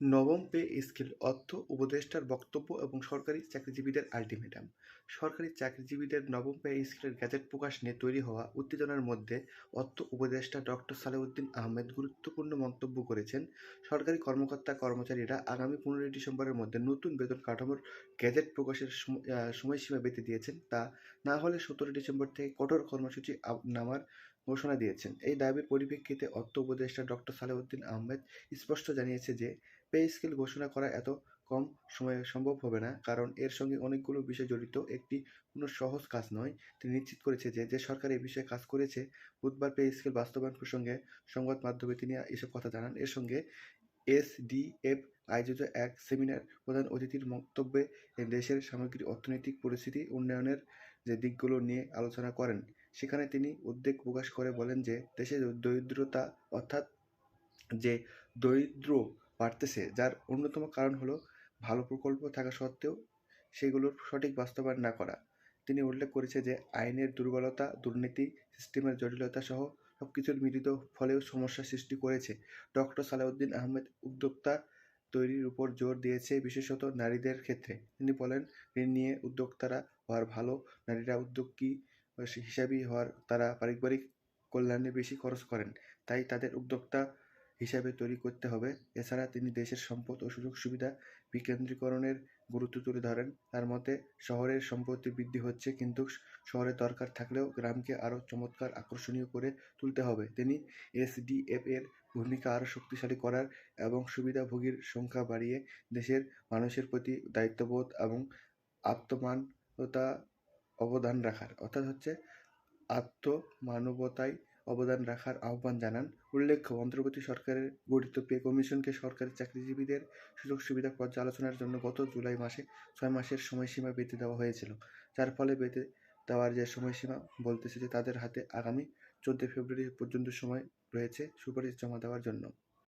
নবম pay scale, অর্থ, উপদেষ্টার বক্তব্য এবং সরকারি চাকরিজীবীদের আলটিমেটাম। সরকারি চাকরিজীবীদের নবম পে স্কেলের গ্যাজেট প্রকাশ নিয়ে তৈরি হওয়া উত্তেজনার মধ্যে অর্থ উপদেষ্টা ডক্টর সালেউদ্দিন আহমেদ গুরুত্বপূর্ণ মন্তব্য করেছেন। সরকারি কর্মকর্তা কর্মচারীরা আগামী পনেরোই ডিসেম্বরের মধ্যে নতুন বেতন কাঠামোর গ্যাজেট প্রকাশের সময়সীমা বেঁধে দিয়েছেন। তা না হলে সতেরো ডিসেম্বর থেকে কঠোর কর্মসূচি নামার ঘোষণা দিয়েছেন। এই দাবির পরিপ্রেক্ষিতে অর্থ উপদেষ্টা ডক্টর সালেউদ্দিন আহমেদ স্পষ্ট জানিয়েছে যে, পে স্কেল ঘোষণা করা এত কম সময়ে সম্ভব হবে না, কারণ এর সঙ্গে অনেকগুলো বিষয় জড়িত। একটি কোনো সহজ কাজ নয়। তিনি নিশ্চিত করেছে যে যে সরকার এই বিষয়ে কাজ করেছে, বুধবার পে স্কেল বাস্তবায়ন প্রসঙ্গে সংবাদ মাধ্যমে তিনি এসব কথা জানান। এর সঙ্গে এসডিএফ আয়োজিত এক সেমিনার প্রধান অতিথির বক্তব্যে দেশের সামগ্রিক অর্থনৈতিক পরিস্থিতি, উন্নয়নের যে দিকগুলো নিয়ে আলোচনা করেন সেখানে তিনি উদ্বেগ প্রকাশ করে বলেন যে দেশে দরিদ্রতা অর্থাৎ যে দরিদ্র বাড়তেছে, যার অন্যতম কারণ হলো ভালো প্রকল্প থাকা সত্ত্বেও সেগুলোর সঠিক বাস্তবায়ন না করা। তিনি উল্লেখ করেছে যে, আইনের দুর্বলতা, দুর্নীতি, সিস্টেমের জটিলতা সহ সব কিছুর মিলিত ফলেও সমস্যা সৃষ্টি করেছে। ডক্টর সালাউদ্দিন আহমেদ উদ্যোক্তা তৈরির উপর জোর দিয়েছে বিশেষত নারীদের ক্ষেত্রে। তিনি বলেন, ঋণ নিয়ে উদ্যোক্তারা হওয়ার ভালো নারীরা উদ্যোগী হিসাবই হওয়ার, তারা পারিবারিক কল্যাণে বেশি খরচ করেন। তাই তাদের উদ্যোক্তা হিসাবে তৈরি করতে হবে। এছাড়া তিনি দেশের সম্পদ ও সুযোগ সুবিধা বিকেন্দ্রীকরণের গুরুত্ব তুলে ধরেন। তার মতে, শহরের সম্পত্তি বৃদ্ধি হচ্ছে, কিন্তু শহরে দরকার থাকলেও গ্রামকে আরও চমৎকার আকর্ষণীয় করে তুলতে হবে। তিনি এসডিএফ এর ভূমিকা আরও শক্তিশালী করার এবং সুবিধাভোগীর সংখ্যা বাড়িয়ে দেশের মানুষের প্রতি দায়িত্ববোধ এবং আত্মমানবতা অবদান রাখার। অর্থাৎ হচ্ছে আত্মমানবতায় অবদান রাখার আহ্বান জানান। উল্লেখ্য, অন্তর্বর্তী সরকারের গঠিত পে কমিশনকে সরকারি চাকরিজীবীদের সুযোগ সুবিধা পর্যালোচনার জন্য গত জুলাই মাসে ছয় মাসের সময়সীমা বেঁধে দেওয়া হয়েছিল। যার ফলে বেঁধে দেওয়ার যে সময়সীমা বলতেছে যে তাদের হাতে আগামী চোদ্দোই ফেব্রুয়ারি পর্যন্ত সময় রয়েছে সুপারিশ জমা দেওয়ার জন্য।